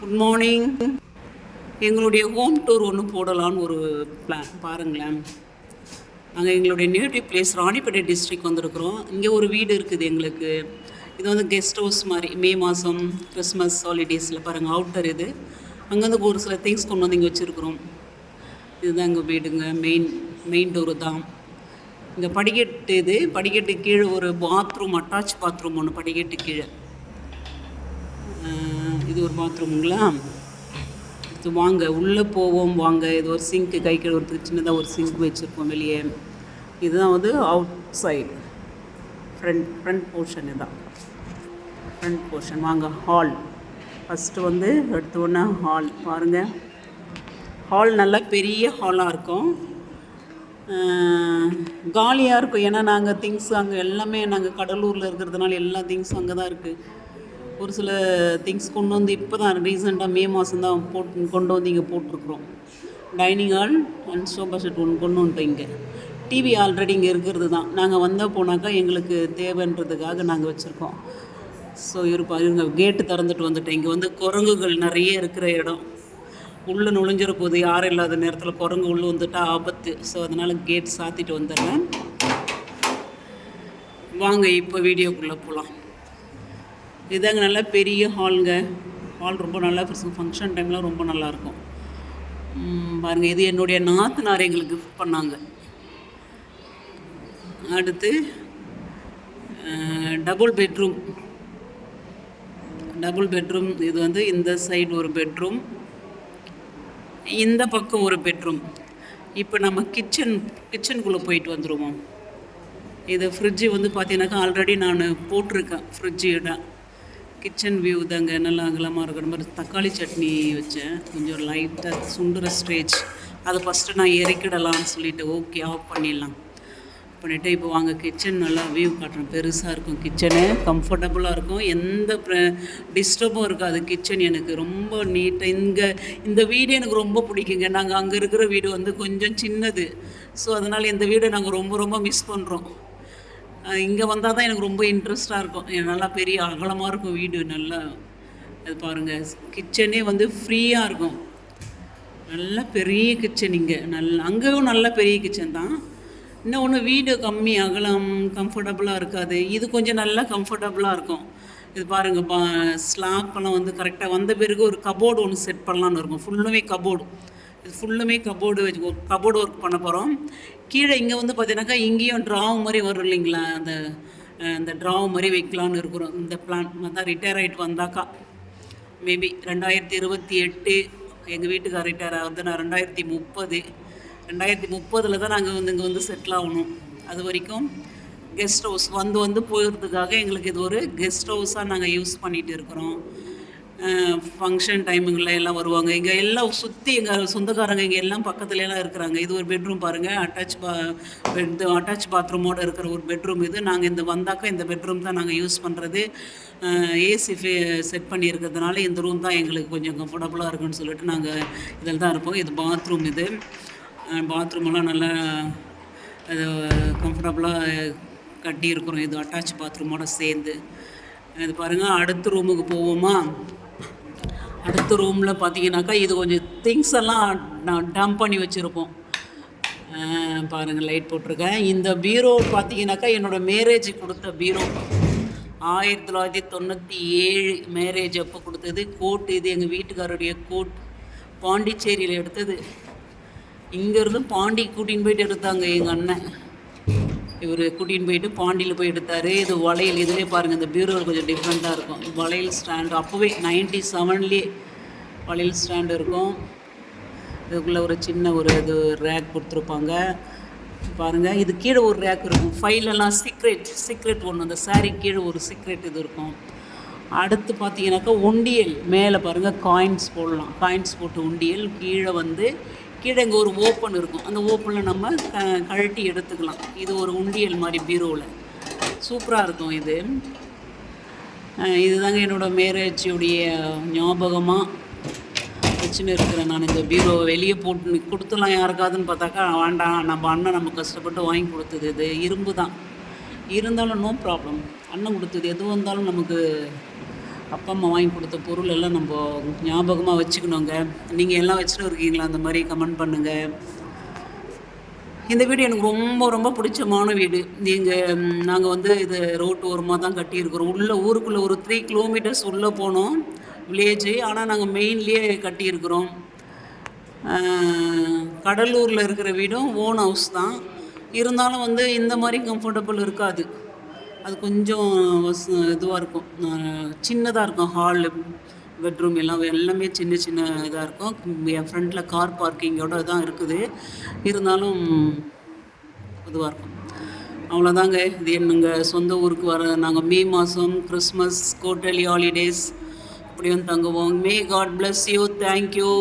Good morning எங்களுடைய home tour ஒன்று போடலான்னு ஒரு பிளான் பாருங்களேன். நாங்கள் எங்களுடைய நேட்டிவ் பிளேஸ் ராணிப்பேட்டை டிஸ்ட்ரிக் வந்திருக்கிறோம். இங்கே ஒரு வீடு இருக்குது எங்களுக்கு. இது வந்து கெஸ்ட் ஹவுஸ் மாதிரி மே மாதம் கிறிஸ்மஸ் ஹாலிடேஸில் பாருங்கள் அவுட்டர் இது. அங்கேருந்து ஒரு சில திங்ஸ் கொண்டு வந்து இங்கே வச்சுருக்குறோம். இதுதான் எங்கள் வீடுங்க. மெயின் மெயின் டோரு தான். இங்கே படிக்கட்டு இது. படிக்கட்டு கீழே ஒரு பாத்ரூம் அட்டாச் பாத்ரூம் ஒன்று படிக்கட்டு கீழே. இது ஒரு பாத்ரூமுங்களா? இது வாங்க உள்ளே போவோம் வாங்க. இது ஒரு சிங்க்கு கை கழுவுறதுக்கு சின்னதாக ஒரு சிங்க் வச்சுருப்போம் வெளியே. இதுதான் வந்து outside front front portion இதுதான். ஃப்ரண்ட் போர்ஷன் வாங்க ஹால் ஃபஸ்ட்டு வந்து எடுத்த உடனே ஹால் பாருங்கள் ஹால் நல்லா பெரிய ஹாலாக இருக்கும். காலியாக இருக்கும். ஏன்னா நாங்கள் திங்ஸ் அங்கே எல்லாமே நாங்கள் கடலூரில் இருக்கிறதுனால எல்லா திங்ஸும் அங்கே தான் இருக்குது ஒரு சில திங்ஸ் கொண்டு வந்து இப்போ தான் ரீசெண்டாக மே மாதம் தான் போட்டு கொண்டு வந்து இங்கே போட்டிருக்குறோம். Dining hall and sofa set ஒன்று கொண்டு வந்துட்டோம் இங்கே. டிவி ஆல்ரெடி இங்கே இருக்கிறது தான். நாங்கள் வந்தால் போனாக்கா எங்களுக்கு தேவைன்றதுக்காக நாங்கள் வச்சுருக்கோம். ஸோ இருப்பா இருங்க கேட்டு திறந்துட்டு வந்துட்டேன். இங்கே வந்து குரங்குகள் நிறைய இருக்கிற இடம். உள்ளே நுழைஞ்சிட போது யாரும் இல்லாத நேரத்தில் குரங்கு உள்ளே வந்துட்டா ஆபத்து. ஸோ அதனால் கேட் சாத்திட்டு வந்துடுறேன். வாங்க இப்போ வீடியோக்குள்ளே போகலாம் இதாங்க நல்லா பெரிய ஹாலுங்க. ஹால் ரொம்ப நல்லா ஃபங்க்ஷன் டைம்லாம் ரொம்ப நல்லாயிருக்கும் பாருங்கள் இது என்னுடைய நாத்தனார் எங்களுக்கு கிஃப்ட் பண்ணாங்க. அடுத்து டபுள் பெட்ரூம் டபுள் பெட்ரூம் இது வந்து இந்த சைடு ஒரு பெட்ரூம் இந்த பக்கம் ஒரு பெட்ரூம் இப்போ நம்ம கிச்சன் கிச்சனுக்குள்ளே போயிட்டு வந்துடுவோம் இது ஃப்ரிட்ஜு வந்து பார்த்தீங்கன்னாக்கா ஆல்ரெடி நான் போட்டிருக்கேன். ஃப்ரிட்ஜு இடம் கிச்சன் வியூ தாங்க. நல்லா அகலமாக இருக்கிற மாதிரி தக்காளி சட்னி வச்சேன். கொஞ்சம் லைட்டாக சுண்டுற ஸ்டேஜ் அதை ஃபஸ்ட்டு நான் இறக்கிடலாம்னு சொல்லிட்டு ஓகே ஆஃப் பண்ணிடலாம். பண்ணிவிட்டு இப்போ வாங்க கிச்சன் நல்லா வியூ காட்டுறோம் பெருசாக இருக்கும் கிச்சனு கம்ஃபர்டபுளாக இருக்கும். எந்த டிஸ்டர்பும் இருக்காது. கிச்சன் எனக்கு ரொம்ப நீட்டாக இங்கே இந்த வீடு எனக்கு ரொம்ப பிடிக்குங்க. நாங்கள் அங்கே இருக்கிற வீடு வந்து கொஞ்சம் சின்னது. ஸோ அதனால் இந்த வீடை நாங்கள் ரொம்ப ரொம்ப மிஸ் பண்ணுறோம் இங்கே வந்தால் தான் எனக்கு ரொம்ப இன்ட்ரெஸ்ட்டாக இருக்கும். நல்லா பெரிய அகலமாக இருக்கும் வீடு நல்லா அது பாருங்கள் கிச்சனே வந்து ஃப்ரீயாக இருக்கும். நல்ல பெரிய கிச்சன் இங்கே. நல்ல அங்கேயும் நல்ல பெரிய கிச்சன் தான். இன்னும் ஒன்று வீடு கம்மி அகலம் கம்ஃபர்டபுளாக இருக்காது. இது கொஞ்சம் நல்லா கம்ஃபர்டபுளாக இருக்கும். இது பாருங்கள் பா ஸ்லாப்லாம் வந்து கரெக்டாக வந்த பிறகு ஒரு கபோர்டு ஒன்று செட் பண்ணலான்னு இருக்கும். ஃபுல்லுமே கபோர்டு இது ஃபுல்லுமே கபோர்டு வச்சு கபோர்டு ஒர்க் பண்ண போகிறோம் கீழே இங்கே வந்து பார்த்தீங்கன்னாக்கா இங்கேயும் ட்ராவ் மாதிரி வரும் இல்லைங்களா? அந்த அந்த ட்ராவ் மாதிரி வைக்கலான்னு இருக்கிறோம். இந்த பிளான் அதான் ரிட்டையர் ஆகிட்டு வந்தாக்கா. மேபி ரெண்டாயிரத்தி இருபத்தி எட்டு எங்கள் வீட்டுக்கார் ரிட்டையர் ஆகுது நான் ரெண்டாயிரத்தி முப்பது. ரெண்டாயிரத்தி முப்பதில் தான் நாங்கள் வந்து இங்கே வந்து செட்டில் ஆகணும். அது வரைக்கும் கெஸ்ட் ஹவுஸ் வந்து வந்து போயிடுறதுக்காக எங்களுக்கு இது ஒரு கெஸ்ட் ஹவுஸாக நாங்கள் யூஸ் பண்ணிகிட்டு இருக்கிறோம். ஃபங்க்ஷன் டைமுங்களில் எல்லாம் வருவாங்க. இங்கே எல்லாம் சுற்றி எங்கள் சொந்தக்காரங்க இங்கே எல்லாம் பக்கத்துலலாம் இருக்கிறாங்க. இது ஒரு பெட்ரூம் பாருங்கள் அட்டாச் பா பெட் அட்டாச் பாத்ரூமோடு இருக்கிற ஒரு பெட்ரூம் இது. நாங்கள் இந்த வந்தாக்கா இந்த பெட்ரூம் தான் நாங்கள் யூஸ் பண்ணுறது ஏசி ஃபே செட் பண்ணியிருக்கிறதுனால இந்த ரூம் தான் எங்களுக்கு கொஞ்சம் கம்ஃபர்டபுளாக இருக்குன்னு சொல்லிட்டு நாங்கள் இதில் தான் இருப்போம். இது பாத்ரூம் இது. பாத்ரூமெல்லாம் நல்லா அது கம்ஃபர்டபுளாக கட்டியிருக்கிறோம். இது அட்டாச் பாத்ரூமோடு சேர்ந்து. இது பாருங்கள் அடுத்த ரூமுக்கு போவோமா? அடுத்த ரூமில் பார்த்தீங்கன்னாக்கா இது கொஞ்சம் திங்ஸ் எல்லாம் நான் டம்ப் பண்ணி வச்சுருப்போம். பாருங்கள் லைட் போட்டிருக்கேன். இந்த பீரோ பார்த்தீங்கன்னாக்கா என்னோடய மேரேஜ் கொடுத்த பீரோ ஆயிரத்தி தொள்ளாயிரத்தி தொண்ணூற்றி ஏழு மேரேஜ் அப்போ கொடுத்தது. கோட் இது எங்கள் வீட்டுக்காரருடைய கோட் பாண்டிச்சேரியில் எடுத்தது. இங்கேருந்து பாண்டி கூட்டின்னு போயிட்டு எடுத்தாங்க எங்கள் அண்ணன். இவர் கூட்டின்னு போயிட்டு பாண்டியில் போய் எடுத்தார். இது வளையல் இதிலே பாருங்கள் இந்த பீரோவில் கொஞ்சம் டிஃப்ரெண்ட்டாக இருக்கும். வளையல் ஸ்டாண்டு அப்போவே நைன்டி செவன்லேயே வளையல் ஸ்டாண்டு இருக்கும். இதுக்குள்ளே ஒரு சின்ன ஒரு இது ரேக் கொடுத்துருப்பாங்க. பாருங்கள் இது கீழே ஒரு ரேக் இருக்கும். ஃபைலெல்லாம் சீக்ரெட் சீக்ரெட் ஒன்று அந்த saree கீழே ஒரு சீக்ரெட் இது இருக்கும். அடுத்து பார்த்தீங்கன்னாக்கா உண்டியல். மேலே பாருங்கள் காயின்ஸ் போடலாம். காயின்ஸ் போட்டு உண்டியல். கீழே வந்து கீழே இங்கே ஒரு ஓப்பன் இருக்கும். அந்த ஓப்பனில் நம்ம க கழட்டி எடுத்துக்கலாம். இது ஒரு உண்டியல் மாதிரி பீரோவில் சூப்பராக இருக்கும் இது. இதுதாங்க என்னோடய மேரேஜுடைய ஞாபகமாக வச்சுன்னு இருக்கிறேன் நான். இந்த பீரோ வெளியே போட்டு கொடுத்துலாம் யாருக்காதுன்னு பார்த்தாக்கா வேண்டாம் நம்ம அண்ணன் நம்ம கஷ்டப்பட்டு வாங்கி கொடுத்தது இது. இரும்பு தான் இருந்தாலும் நோ ப்ராப்ளம் அண்ணன் கொடுத்தது எது வந்தாலும் நமக்கு அப்பா அம்மா வாங்கி கொடுத்த பொருள் எல்லாம் நம்ம ஞாபகமாக வச்சுக்கணுங்க. நீங்கள் எல்லாம் வச்சுட்டு இருக்கீங்களா? அந்த மாதிரி கமெண்ட் பண்ணுங்கள் இந்த வீடு எனக்கு ரொம்ப ரொம்ப பிடிச்சமான வீடு. நீங்கள் நாங்கள் வந்து இது ரோட்டு ஓரமாக தான் கட்டியிருக்கிறோம். உள்ளே ஊருக்குள்ளே ஒரு த்ரீ கிலோமீட்டர்ஸ் உள்ளே போனோம். வில்லேஜு ஆனால் நாங்கள் மெயின்லேயே கட்டியிருக்கிறோம். கடலூரில் இருக்கிற வீடும் ஓன் ஹவுஸ் தான். இருந்தாலும் வந்து இந்த மாதிரி கம்ஃபர்டபுள் இருக்காது. அது கொஞ்சம் இதுவாக இருக்கும். சின்னதாக இருக்கும். ஹாலு பெட்ரூம் எல்லாம் எல்லாமே சின்ன சின்ன இதாக இருக்கும். என் ஃப்ரண்ட்டில் கார் பார்க்கிங்கோட தான் இருக்குது. இருந்தாலும் இதுவாக இருக்கும். அவ்வளோதாங்க இது எங்கள் சொந்த ஊருக்கு வர நாங்கள் மே மாதம் கிறிஸ்மஸ் கோட்டலி ஹாலிடேஸ் இப்படியும் தங்குவோம். May God bless you thank you